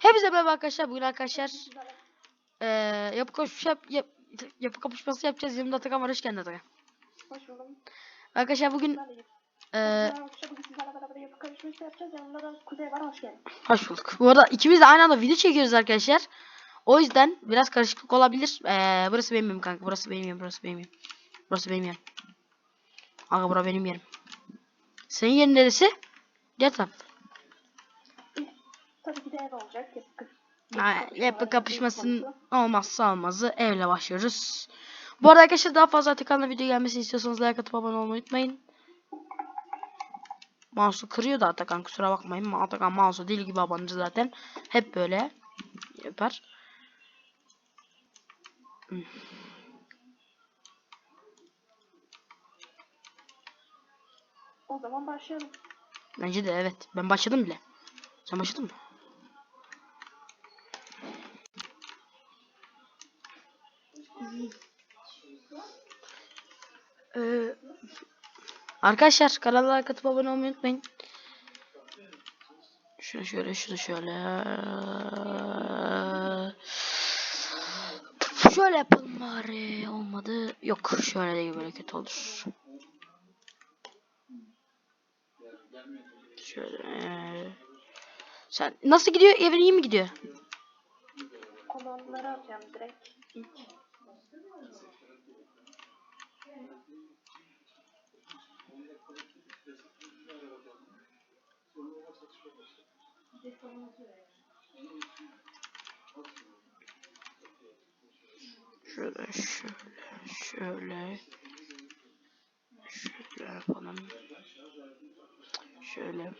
Hepinize merhaba arkadaşlar. Bugün arkadaşlar eee yapı kapışması yap, yap, yapı kapışması yapacağız. Yanımda Atakan var. Hoş geldin Atakan. Hoş buldum. Arkadaşlar bugün var. Hoş bulduk. Bu arada ikimiz de aynı anda video çekiyoruz arkadaşlar. O yüzden biraz karışıklık olabilir. Eee burası benim yerim kanka. Burası benim yerim. Burası benim yerim. Burası benim yerim. Aga bura benim yerim. Senin yerin neresi? Diğer taraf. Tabii ki de ev olacak. Yapı, kapışmasının olmazsa olmazı evle başlıyoruz. Bu arada arkadaşlar daha fazla Atakan'la video gelmesini istiyorsanız like atıp abone olmayı unutmayın. Mouse'u kırıyor da Atakan kusura bakmayın. Ma- Atakan mouse'u deli gibi abanır zaten. Hep böyle yapar. Hmm. O zaman başlayalım. Bence de evet. Ben başladım bile. Sen başladın mı? Arkadaşlar kanala like atıp abone olmayı unutmayın. Şunu şöyle şunu şöyle. Şöyle yapalım bari. Olmadı. Yok şöyle de böyle kötü olur. Şöyle. Sen nasıl gidiyor? Evin iyi mi gidiyor? Kolonları atacağım direkt. İlk. Şöyle şöyle şöyle şöyle yapalım. Şöyle.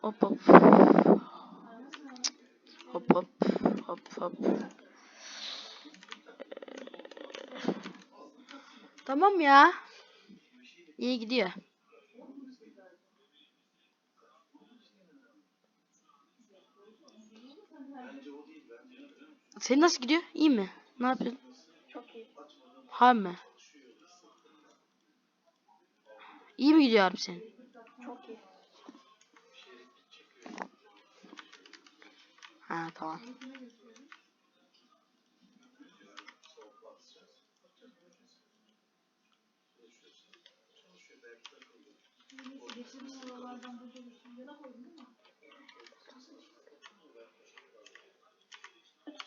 Hop hop. Hop hop hop hop. Tamam ya. İyi gidiyor. Senin nasıl gidiyor? İyi mi? Ne yapıyorsun? Çok iyi. Harbi mi? İyi mi gidiyor abi senin? Çok iyi. Ha tamam.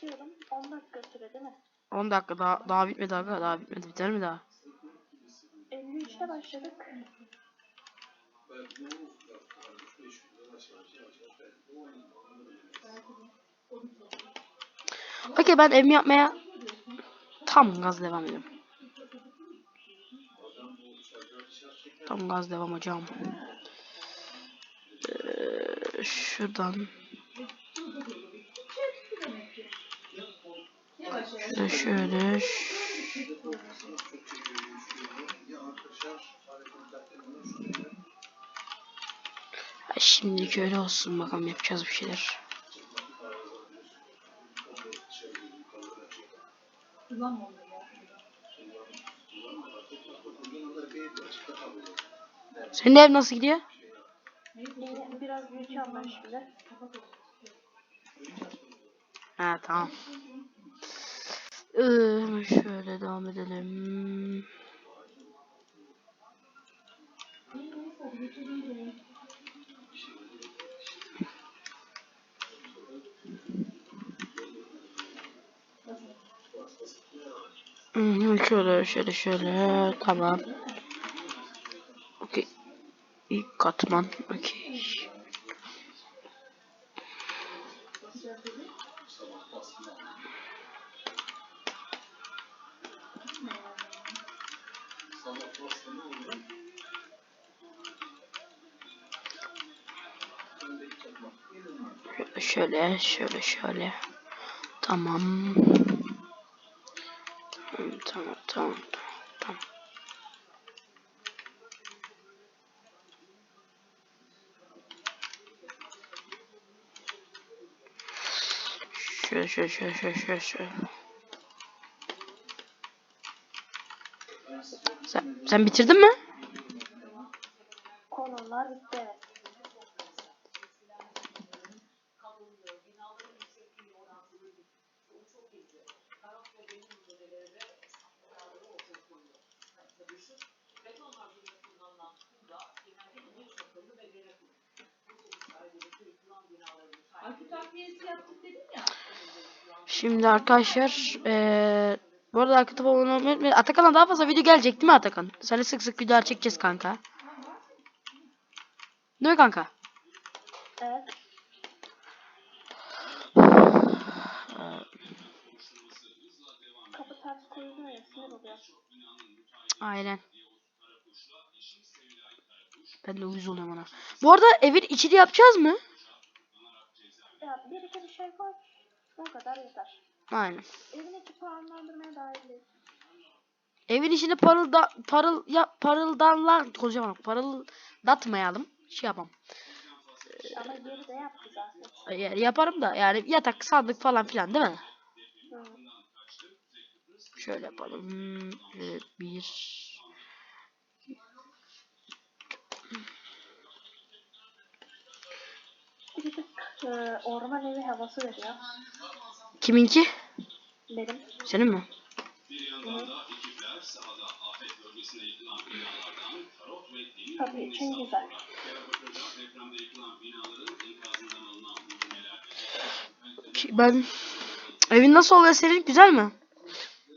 Açıyorum. 10 dakika süre değil mi? 10 dakika daha daha bitmedi aga daha bitmedi biter mi daha? 53'te başladık. Okey ben evimi yapmaya tam gaz devam ediyorum. Tam gaz devam hocam. Ee, şuradan. Şöyle şöyle. Şimdilik öyle olsun bakalım yapacağız bir şeyler. Senin ev nasıl gidiyor? Biraz ben şimdi. Ha tamam. Ee, şöyle devam edelim. Şöyle şöyle şöyle tamam. Okey. İlk katman. Okey. Şöyle şöyle şöyle. Tamam. Tamam tamam tamam tamam. Şöyle şöyle şöyle şöyle şöyle şöyle. Sen, sen bitirdin mi? Kolonlar bitti evet. Akü takviyesi yaptık dedim ya. Şimdi arkadaşlar eee bu arada akıtıp olmayı unutmayın. Atakan'a daha fazla video gelecek değil mi Atakan? Sana sık sık videolar çekeceğiz kanka. Değil mi kanka? Evet. Aynen. Ben de uyuz oluyorum ona. Bu arada evin içini yapacağız mı? Ya bir iki bir şey koy. O kadar yeter. Aynen. Evin içi puanlandırmaya dahil. Evin içini parılda parıl ya parıldanla konuşamam. Parıldatmayalım. Şey yapalım. Ama yeri de yaptı zaten. Yani yaparım da yani yatak, sandık falan filan değil mi? Hı. Şöyle yapalım. Şöyle bir Bir tık e, orman evi havası veriyor. Kiminki? Benim. Senin mi? Tabii için güzel. Ben evin nasıl oluyor senin? Güzel mi?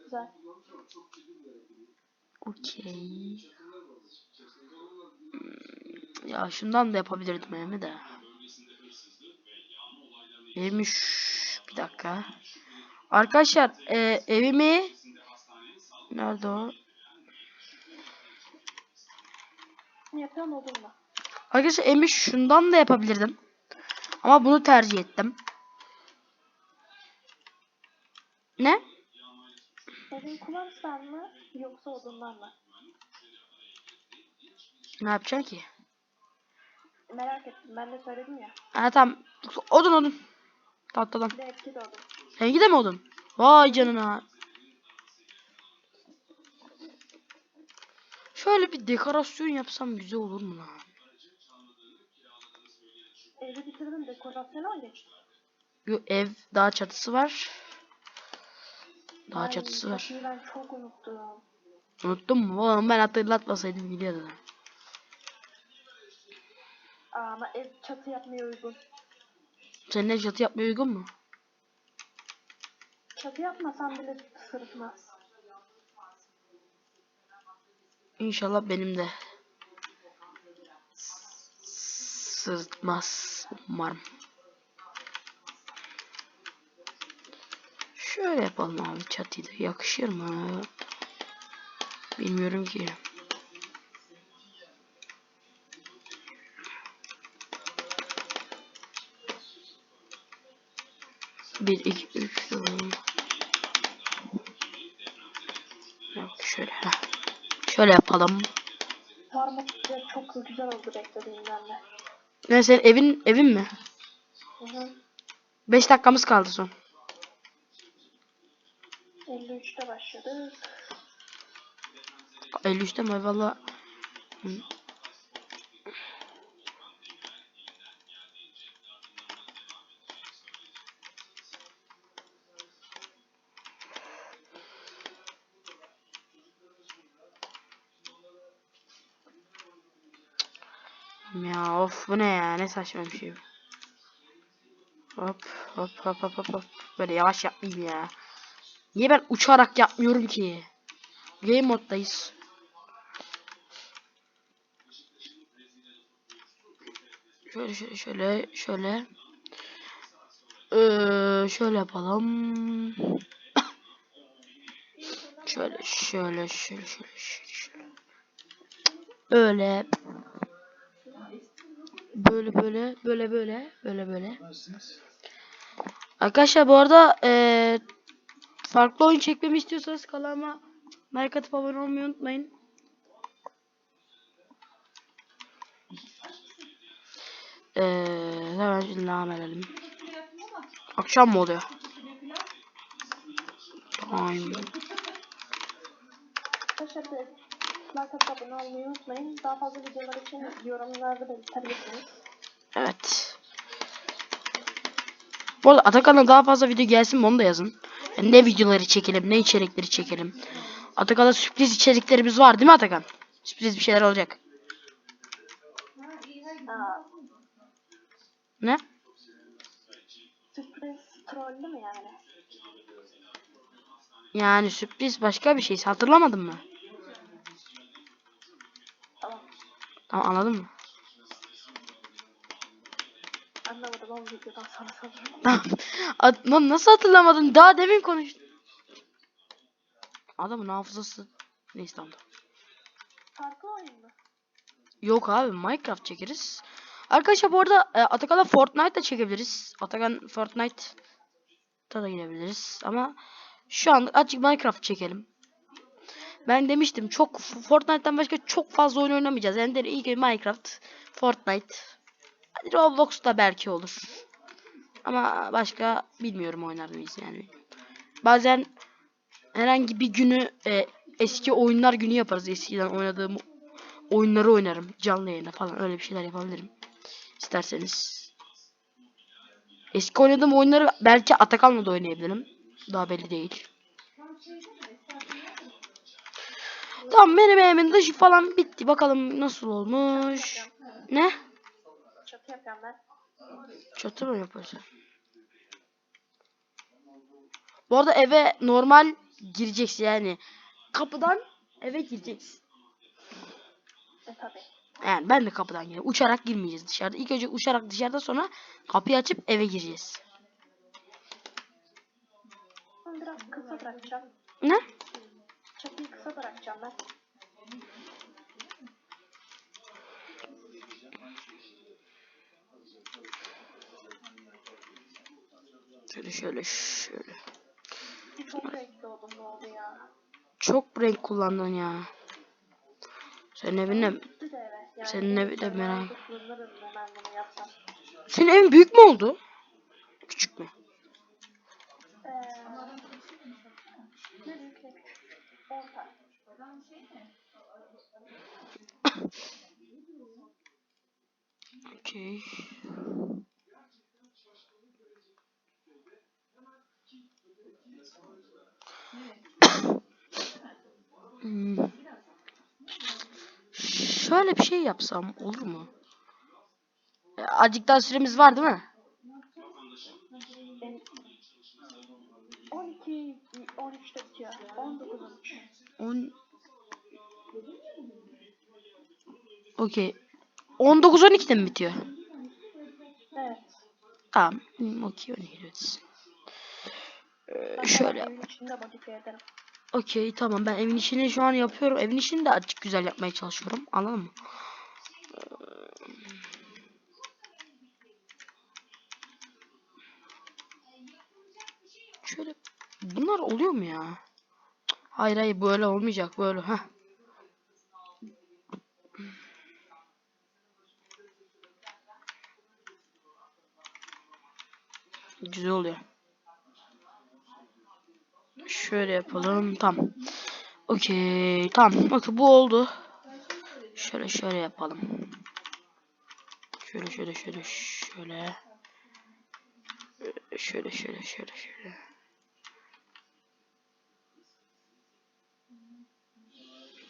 Güzel. Okey. Hmm, Ya şundan da yapabilirdim evimi de. Evimi ş- bir dakika. Arkadaşlar e, evimi nerede o? Olur mu? Arkadaşlar evimi şundan da yapabilirdim. Ama bunu tercih ettim. Ne? Evin kumaştan mı yoksa odundan mı? Ne yapacaksın ki? Merak ettim. Ben de söyledim ya. Ha tamam. Odun odun. De eski de odun. Seninki de mi odun? Vay canına. Şöyle bir dekorasyon yapsam güzel olur mu lan? Evi bitirdim. Dekorasyona geçtim? Yo, ev daha çatısı var. Daha Ay, çatısı var. ben çok unuttum. Unuttun mu? Oğlum ben hatırlatmasaydım biliyordum. Aa, ama ev çatı yapmaya uygun. Senin ev çatı yapmaya uygun mu? Çatı yapmasam bile sırıtmaz. İnşallah benim de. Sırtmaz. Umarım. Şöyle yapalım abi çatıyı da. Yakışır mı? Bilmiyorum ki. Bir, iki, üç, dört. Yok şöyle. heh. Şöyle yapalım. Parmak çok güzel oldu beklediğimden de. Ne senin evin evin mi? Hı hı. 5 dakikamız kaldı son. 53'te başladık. 53'te mi valla? Bu ne ya ne saçma bir şey. bu. Hop hop hop hop hop. Böyle yavaş yapmayayım ya. Niye ben uçarak yapmıyorum ki? Game moddayız. Şöyle şöyle şöyle şöyle. Ee, şöyle yapalım. şöyle şöyle şöyle şöyle şöyle. Öyle. Böyle böyle böyle böyle böyle böyle. Arkadaşlar bu arada eee farklı oyun çekmemi istiyorsanız kanalıma like atıp abone olmayı unutmayın. Eee hemen şimdi devam edelim. Akşam mı oluyor? Time. Like atıp abone olmayı unutmayın. Daha fazla videolar için yorumlarda belirtebilirsiniz. Evet. Bu arada Atakan'a daha fazla video gelsin mi onu da yazın. Yani ne videoları çekelim, ne içerikleri çekelim. Atakan'da sürpriz içeriklerimiz var değil mi Atakan? Sürpriz bir şeyler olacak. Aa, Ne? sürpriz trollü mü yani? Yani sürpriz başka bir şey. Hatırlamadın mı? Tamam. Tamam anladın mı? Anlamadım ama videodan sonra sanırım. Lan nasıl hatırlamadın? Daha demin konuştum. Adamın hafızası. Neyse tamam. Farklı oyun mu? Yok abi Minecraft çekeriz. Arkadaşlar bu arada e, Atakan'la Fortnite da çekebiliriz. Atakan Fortnite'da da girebiliriz. Ama şu an açık Minecraft çekelim. Ben demiştim çok Fortnite'dan başka çok fazla oyun oynamayacağız. Yani de ilk Minecraft, Fortnite. Hadi Roblox da belki olur. Ama başka bilmiyorum oynar mıyız yani. Bazen herhangi bir günü e, eski oyunlar günü yaparız. Eskiden oynadığım oyunları oynarım. Canlı yayında falan öyle bir şeyler yapabilirim. İsterseniz. Eski oynadığım oyunları belki Atakan'la da oynayabilirim. Daha belli değil. Tamam benim evimin dışı falan bitti. Bakalım nasıl olmuş. Ne? Çatı yapıyorum ben. Çatı mı yapıyorsun? Bu arada eve normal gireceksin yani. Kapıdan eve gireceksin. E tabi. Yani ben de kapıdan gireyim. Uçarak girmeyeceğiz dışarıda. İlk önce uçarak dışarıda sonra kapıyı açıp eve gireceğiz. Biraz kısa bırakacağım. Ne? Çatıyı kısa bırakacağım ben. Şöyle şöyle şöyle. Çok renkli oldum ne oldu ya. Çok renk kullandın ya. Senin evin de Senin evi de merak-. Senin evin büyük mü oldu? Küçük mü? Eee... Ne büyük ne küçük. Orta. Okey. Hmm. Şöyle bir şey yapsam olur mu? E, Azıcık daha süremiz var değil mi? Benim 12 13'te bitiyor. 19 13. 10 Okey. 19 12'de mi bitiyor? Evet. Tamam. Okey 12 diyoruz. Ee, şöyle. Ederim. Okey tamam ben evin işini şu an yapıyorum. Evin işini de açık güzel yapmaya çalışıyorum. Anladın mı? Şöyle bunlar oluyor mu ya? Hayır hayır böyle olmayacak böyle ha. Güzel oluyor. Şöyle yapalım. Tamam. Okey. Tamam. Bakın bu oldu. Şöyle şöyle yapalım. Şöyle şöyle şöyle şöyle. Şöyle şöyle şöyle şöyle.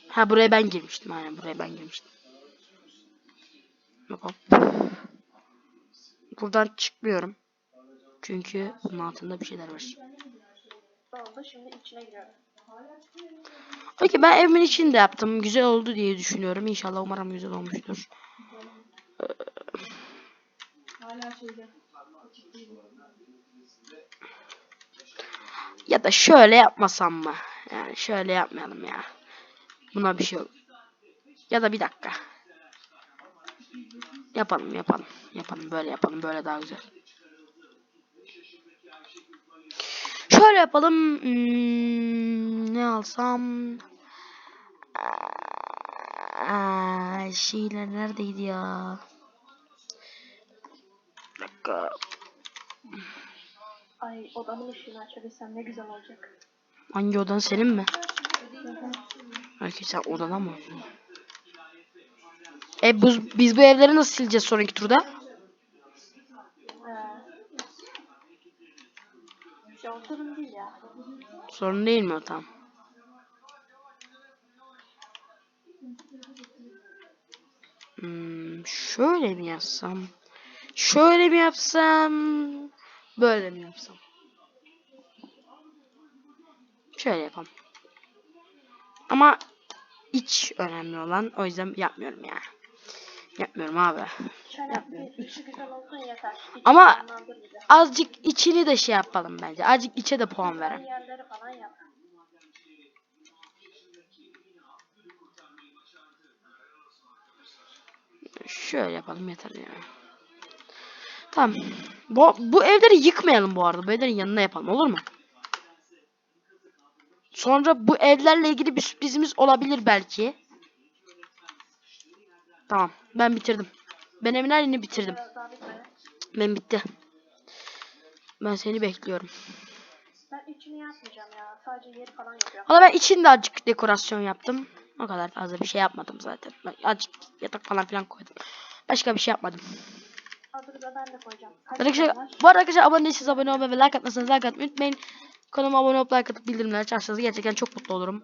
Ha buraya ben girmiştim. Aynen buraya ben girmiştim. Hop. Buradan çıkmıyorum. Çünkü bunun altında bir şeyler var. Oldu şimdi içine giriyorum. Peki ben evimin içinde yaptım. Güzel oldu diye düşünüyorum. İnşallah umarım güzel olmuştur. Ya da şöyle yapmasam mı? Yani şöyle yapmayalım ya. Buna bir şey yok. Ya da bir dakika. Yapalım yapalım. Yapalım böyle yapalım. Böyle daha güzel. Şöyle yapalım. Hmm, ne alsam? Aa, şeyler neredeydi ya? Bir dakika. Ay odamın ışığını açabilsem ne güzel olacak. Hangi odan senin mi? Belki sen odana mı? E bu, biz bu evleri nasıl sileceğiz sonraki turda? Ee, ya o sorun değil ya. Sorun değil mi o tamam? Hmm, şöyle mi yapsam? Şöyle mi yapsam? Böyle mi yapsam? Şöyle yapalım. Ama iç önemli olan. O yüzden yapmıyorum ya. Yapmıyorum abi. Güzel olsun yeter. İçi Ama-. Azıcık içini de şey yapalım bence. Azıcık içe de puan yap. Şöyle yapalım yeter ya. Tamam. Bu, bu evleri yıkmayalım bu arada. Bu evlerin yanına yapalım olur mu? Sonra bu evlerle ilgili bir sürprizimiz olabilir belki. Tamam. Ben bitirdim. Ben her yerini bitirdim. Ben bitti. Ben seni bekliyorum. Ben içini yapmayacağım ya. Sadece yeri falan yapıyorum. Valla ben içinde azıcık dekorasyon yaptım. O kadar fazla bir şey yapmadım zaten. Ben azıcık yatak falan filan koydum. Başka bir şey yapmadım. Adını da ben de koyacağım. Kaç Arkadaşlar, bu arada arkadaşlar abone değilseniz abone olmayı ve like atmasanız like atmayı unutmayın. Kanalıma abone olup like atıp bildirimleri açarsanız gerçekten çok mutlu olurum.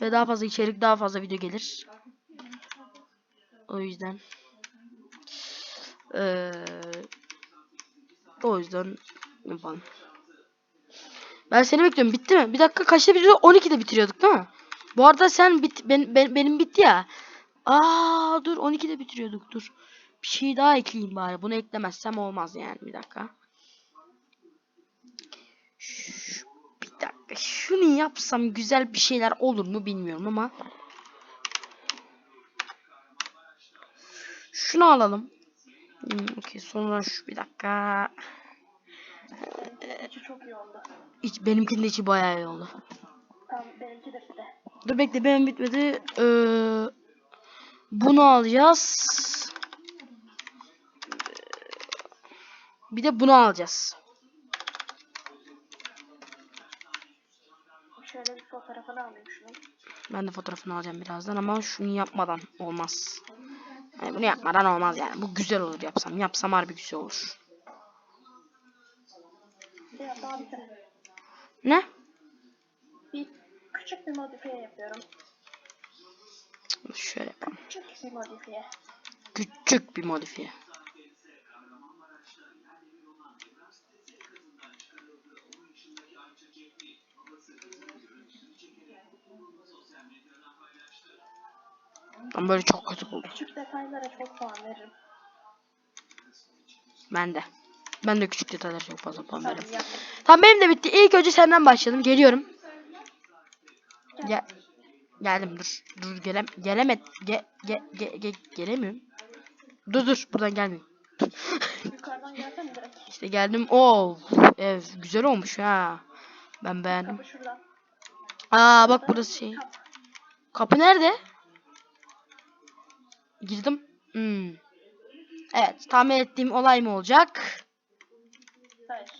Ve daha fazla içerik, daha fazla video gelir. O yüzden. Eee o yüzden yapalım. Ben seni bekliyorum. Bitti mi? Bir dakika kaçta bitiyor? 12'de bitiriyorduk değil mi? Bu arada sen bit ben, ben- benim bitti ya. Aa dur 12'de bitiriyorduk dur. Bir şey daha ekleyeyim bari. Bunu eklemezsem olmaz yani. Bir dakika. Şu- bir dakika. Şunu yapsam güzel bir şeyler olur mu bilmiyorum ama. Şunu alalım. Hmm, Okey sonra şu bir dakika. İçi çok iyi oldu. İç, benimkinin de içi bayağı iyi oldu. Tamam benimki de bitti. Dur bekle benim bitmedi. Ee, bunu alacağız. Bir de bunu alacağız. Şöyle bir fotoğrafını alayım şunun. Ben de fotoğrafını alacağım birazdan ama şunu yapmadan olmaz. Yani bunu yapmadan olmaz yani. Bu güzel olur yapsam. Yapsam harbi güzel olur. Ne? Bir küçük bir modifiye yapıyorum. Şöyle yapalım. Küçük bir modifiye. Küçük bir modifiye. Ama böyle çok kötü oldu. Küçük detaylara çok puan veririm. Ben de. Ben de küçük detaylara çok fazla puan veririm. Tamam benim de bitti. İlk önce senden başladım. Geliyorum. Gel. Geldim dur. Dur gelem gelemed ge ge ge ge gelemiyorum. Dur dur buradan. Yukarıdan direkt. İşte geldim. Oo, ev güzel olmuş ha. Ben beğendim. Kapı. Aa bak burası şey. Kapı nerede? Girdim. Hmm. Evet, tahmin ettiğim olay mı olacak? Hayır.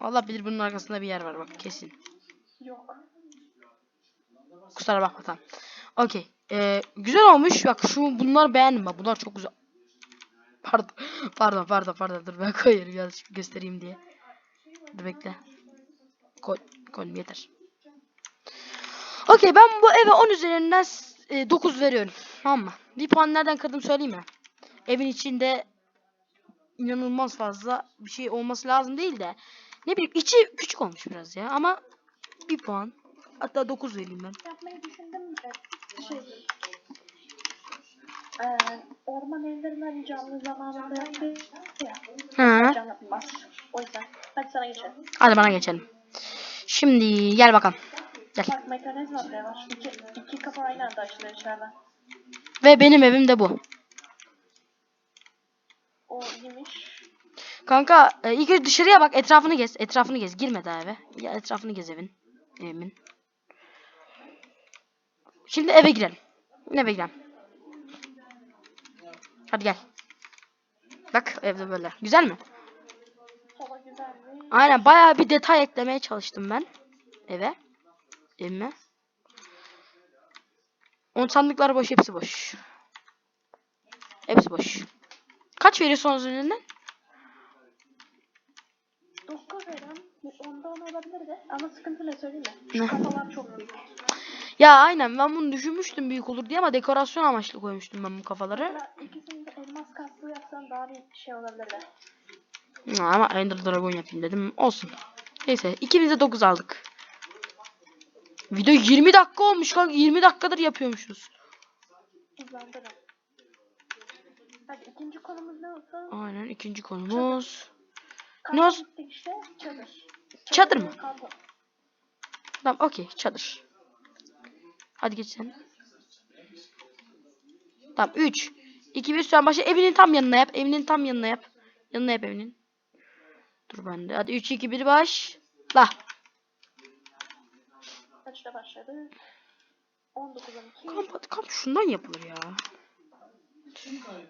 Allah bilir bunun arkasında bir yer var bak kesin. Yok. Kusura bakma tamam. Okey. Ee, güzel olmuş. Bak şu bunlar beğendim bak. Bunlar çok güzel. Pardon. Pardon pardon pardon. Dur ben koyarım yanlış göstereyim diye. Dur bekle. Koy. Koydum yeter. Okey ben bu eve 10 üzerinden e, 9 veriyorum. Tamam mı? Bir puan nereden kırdım söyleyeyim mi? Evin içinde inanılmaz fazla bir şey olması lazım değil de ne bileyim içi küçük olmuş biraz ya ama bir puan hatta 9 vereyim ben. Yapmayı düşündüm de. Şey. Ee, orman evlerinden canlı zamanında yaptı ya. Hı. Can yapılmaz. O yüzden. Hadi sana geçelim. Hadi bana geçelim. Şimdi gel bakalım. Gel. Bak mekanizma bile var. İki, iki kapı aynı anda açılıyor içeriden. Ve benim evim de bu. O iyiymiş. Kanka e, ilk önce dışarıya bak etrafını gez. Etrafını gez. Girme daha eve. Ya etrafını gez evin. Evimin. Şimdi eve girelim. Eve girelim. Hadi gel. Bak evde böyle. Güzel mi? Aynen bayağı bir detay eklemeye çalıştım ben. Eve. Evime. On sandıklar boş hepsi boş. Hepsi boş. Kaç veriyorsun onun üzerinden? 9 veren ondan olabilir de ama sıkıntı ne söyleyeyim mi? Ne? Şu kafalar çok büyük. Ya aynen ben bunu düşünmüştüm büyük olur diye ama dekorasyon amaçlı koymuştum ben bu kafaları. Mesela ikisini de elmas kastığı yapsan daha bir şey olabilirdi. Ha, Ama Ender Dragon yapayım dedim. Olsun. Neyse ikimiz de 9 aldık. Video 20 dakika olmuş kanka. 20 dakikadır yapıyormuşuz. Hızlandırın. Hadi ikinci konumuz ne olsun? Aynen ikinci konumuz. Ne olsun? işte çadır. Çadır mı? ve kampa. Tamam okey çadır. Hadi geç sen. Tamam 3. 2 1 sen başla evinin tam yanına yap. Evinin tam yanına yap. Yanına yap evinin. Dur ben de. Hadi 3 2 1 baş. La. Kaçta başladı? 19 12. Kamp, kamp şundan yapılır ya.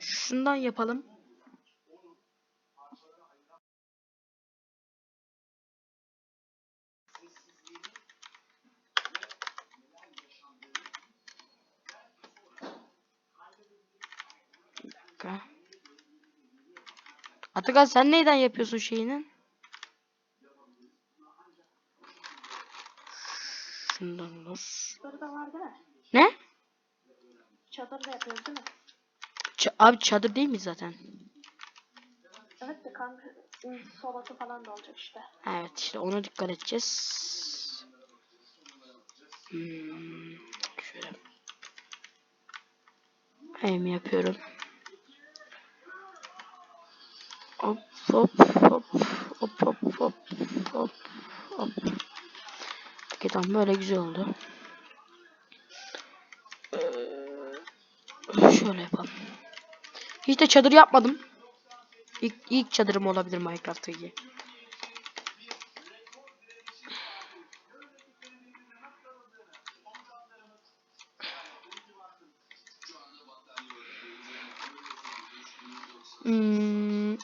Şundan yapalım. Dakika. Atakan sen neyden yapıyorsun şeyini? Şundan olur. Çadır da var değil mi? Ne? Çadır da yapıyoruz değil mi? Ç- abi çadır değil mi zaten? Evet de kamp ıı, sobası falan da olacak işte. Evet işte ona dikkat edeceğiz. Hmm, şöyle. Aim yapıyorum. Hop hop hop hop hop hop hop hop. Tamam böyle güzel oldu. Ee, şöyle yapalım. Hiç de çadır yapmadım. İlk, ilk çadırım olabilir Minecraft'taki. Hmm.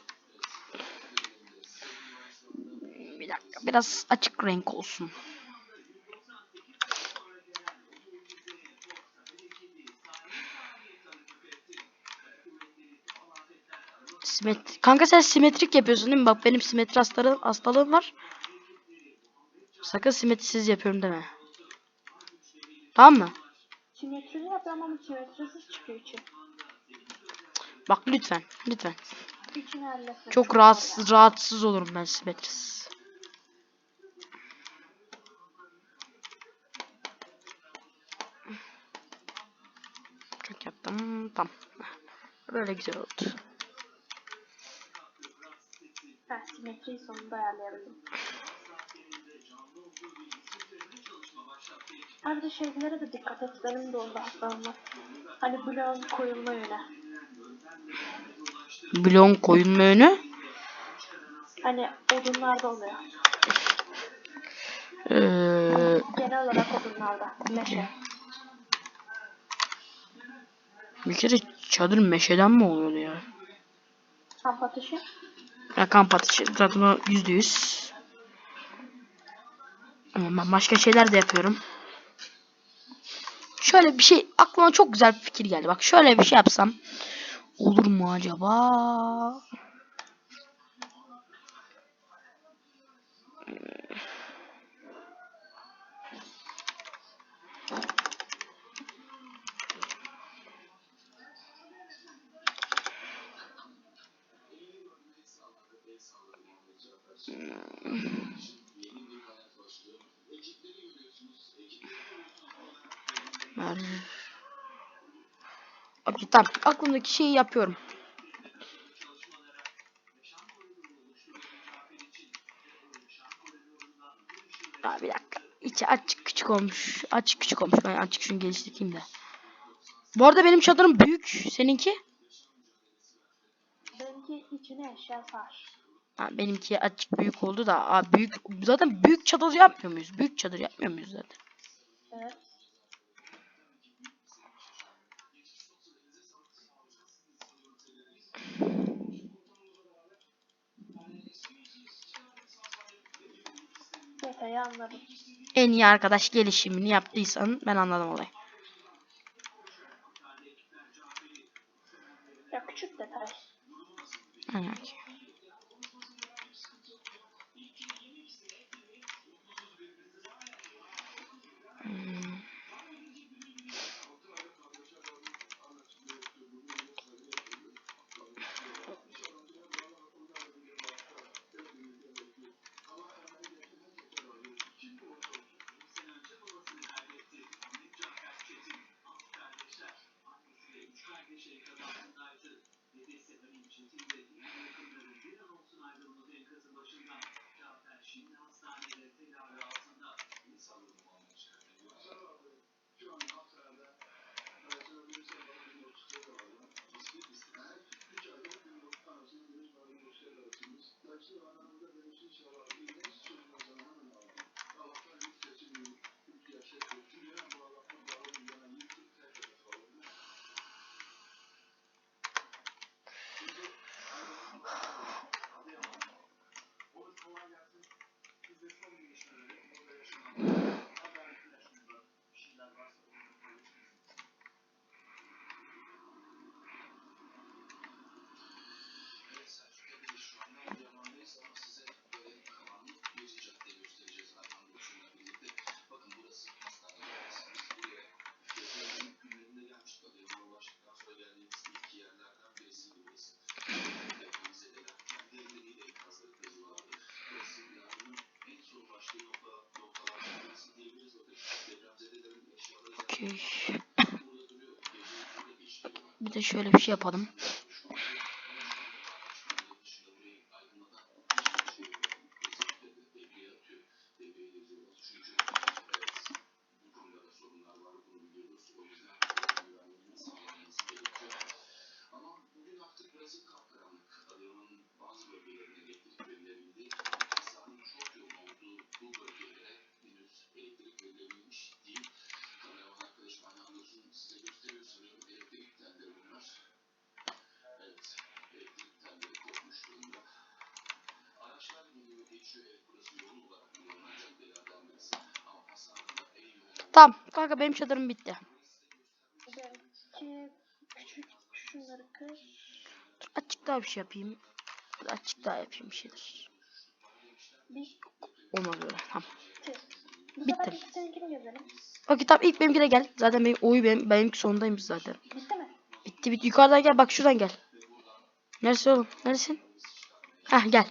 Bir dakika biraz açık renk olsun. Simet Kanka sen simetrik yapıyorsun değil mi? Bak benim simetri hastalığım, hastalığım var. Sakın simetrisiz yapıyorum deme. Tamam mı? Simetrili yapıyorum ama simetrisiz çıkıyor içi. Bak lütfen. Lütfen. İçini. Çok rahatsız rahatsız olurum ben simetrisiz. Çok yaptım. Tamam. Böyle güzel oldu. Ha, simetriyi sonunda ayarlayabildim. Abi de şeylere de dikkat et. Benim de onda hastalığım var. Hani bloğun koyulma yönü. Blon koyulma önü. Hani odunlarda oluyor. Ee, Genel olarak odunlarda. Meşe. bir kere çadır meşeden mi oluyordu ya? Kamp ateşi. Zaten o yüzde yüz. Ama ben başka şeyler de yapıyorum. Şöyle bir şey aklıma çok güzel bir fikir geldi. Bak şöyle bir şey yapsam olur mu acaba? Tamam. Aklımdaki şeyi yapıyorum. Ya bir dakika. İçi açık küçük olmuş. Açık küçük olmuş. Ben açık şunu geliştireyim de. Bu arada benim çadırım büyük. Seninki? Benimki içine eşya sar. Ha, benimki açık büyük oldu da. Aa, büyük zaten büyük çadır yapmıyor muyuz? Büyük çadır yapmıyor muyuz zaten? Evet. En iyi arkadaş gelişimini yaptıysan ben anladım olayı. Bir de şöyle bir şey yapalım. Tamam kanka benim çadırım bitti. Dur, Açık daha bir şey yapayım. Açık daha yapayım bir şeyler. Bir Olmaz. Tamam. iki. Bu Bitti. sefer ilk seninkini gezelim. Okey tamam ilk benimkine gel. Zaten benim oyu benim, benimki sondaymış zaten. Bitti mi? Bitti bitti. Yukarıdan gel bak şuradan gel. Neresi oğlum? Neresin? Heh gel.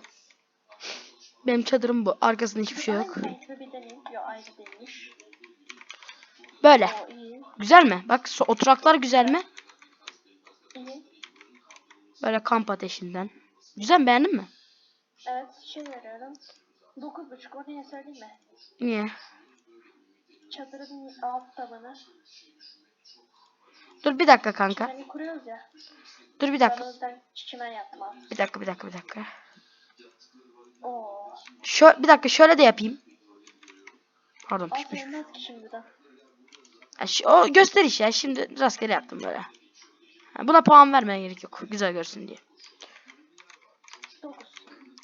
Benim çadırım bu. Arkasında hiçbir şey yok. Bir deneyim. Yok ayrı değilmiş. Böyle. Güzel mi? Bak oturaklar güzel mi? Böyle kamp ateşinden. Güzel? Beğendin mi? Evet şey veriyorum. 9.5 o niye söyleyeyim mi? Niye? Çadırın alt tabanı. Dur bir dakika kanka. Hani kuruyoruz ya. Dur bir Ben dakika. yüzden çimen. Bir dakika bir dakika bir dakika. Oo. Şö bir dakika şöyle de yapayım. Pardon pişmiş. olmaz ki şimdi o gösteriş ya. Şimdi rastgele yaptım böyle. Buna puan vermeye gerek yok. Güzel görsün diye. 9.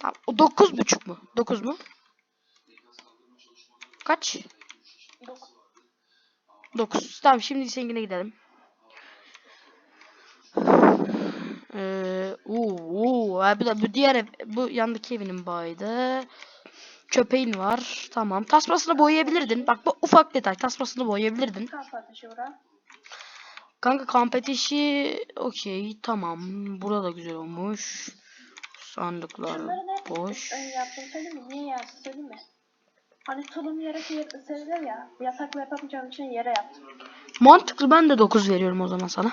Tamam. O dokuz buçuk mu? Dokuz mu? Kaç? 9. Dokuz. Tamam şimdi seninkine gidelim. Ee. Ha, bu bu diğer ev, bu yandaki evinin baydı. Köpeğin var. Tamam. Tasmasını boyayabilirdin. Bak bu ufak detay. Tasmasını boyayabilirdin. Kanka kamp ateşi okey tamam. Burada güzel olmuş. Sandıklar boş. Niye yaptım söyleyeyim mi? Hani tulum yere serilir ya. Yatakla yapamayacağım için yere yaptım. Mantıklı ben de 9 veriyorum o zaman sana.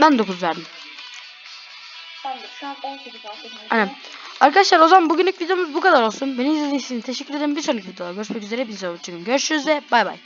Ben 9 verdim. Tamamdır şu an 18 18. Aynen. Arkadaşlar o zaman bugünlük videomuz bu kadar olsun. Beni izlediğiniz için teşekkür ederim. Bir sonraki videoda görüşmek üzere. Bize hoşçakalın. Görüşürüz ve bay bay.